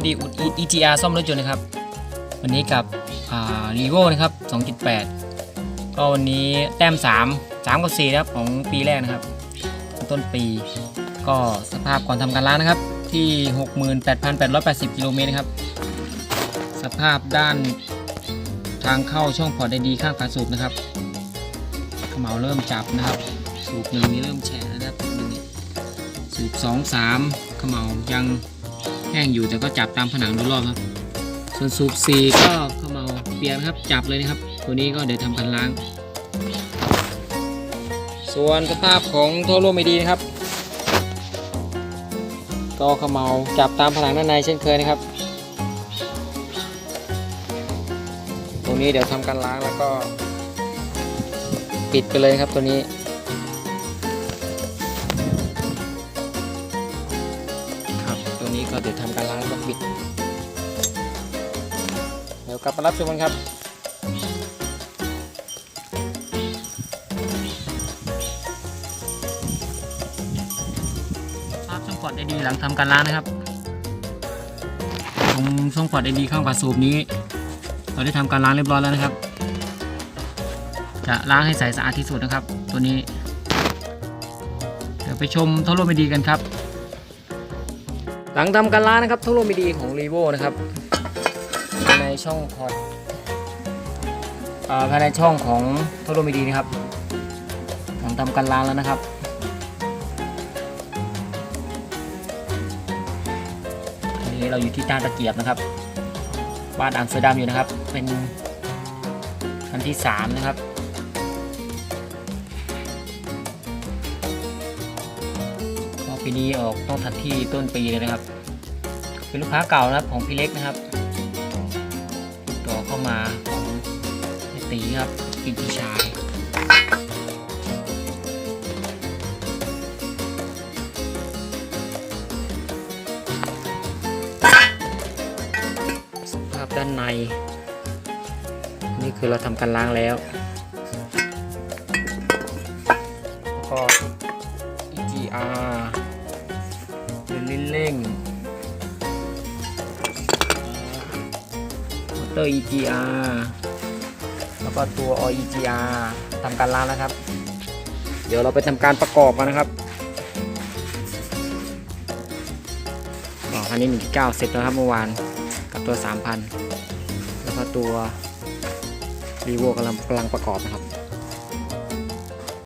ไม่ดีอุด EGR ซ่อมรถยนต์นะครับ วันนี้กับรีโวนะครับ 2.8 ก็วันนี้แต้ม 3 3 กับ4นะครับของปีแรกนะครับ ต้นปี ก็สภาพก่อนทำการล้างนะครับ ที่ 68,880 กิโลเมตรนะครับ สภาพด้านทางเข้าช่องพอร์ตได้ดีข้างฝาสูบนะครับเขมเหลาเริ่มจับนะครับ สูบหนึ่งนี่เริ่มแฉะนะครับสูบสองสามเขมเหลายัง แห้งอยู่แต่ก็จับตามผนังดยรอบครับ ส่วนสูบสี่ก็เขมเหลาเปียกนะครับ จับเลยนะครับ ตัวนี้ก็เดี๋ยวทำการล้าง ส่วนสภาพของโทโรไม่ดีนะครับ ก็เขมเหลาจับตามผนังด้านในเช่นเคยนะครับ ตรงนี้เดี๋ยวทำการล้างแล้วก็ ปิดไปเลยครับตัวนี้ เดี๋ยวทำการล้างแล้วก็ปิดเดี๋ยวกลับมารับชมกันครับภาพช่องพอร์ตไอดีหลังทำการล้างนะครับตรงช่องพอร์ตไอดีข้างฝาสูบนี้ เราได้ทำการล้างเรียบร้อยแล้วนะครับ จะล้างให้ใสสะอาดที่สุดนะครับ ตัวนี้ เดี๋ยวไปชมเท่าโลมิดีกันครับ หลังทำการล้างนะครับท่าโลมิดีของรีโวนะครับภายในช่องพอร์ตอ่าภายในช่องของท่าโลมิดีนะครับหลังทำการล้างแล้วนะครับอันนี้เราอยู่ที่ต้านตะเกียบนะครับบ้านอัมสเตอร์ดัมอยู่นะครับ เป็นอันที่สามนะครับ ปีนี้ออกต้องทันที่ต้นปีเลยนะครับ เป็นลูกค้าเก่านะครับของพี่เล็กนะครับต่อเข้ามาของตีครับกินพี่ชายสภาพด้านใน นี่คือเราทำการล้างแล้วแล้วก็ EGR ตอร์ EGR แล้วก็ตัว o EGR ทำการล้างนะครับ เดี๋ยวเราไปทำการประกอบกันนะครับอ๋อคันนี้1.9เสร็จแล้วครับเมื่อวานกับตัว 3,000 แล้วก็ตัวรีโวกำลังกำลังประกอบนะครับ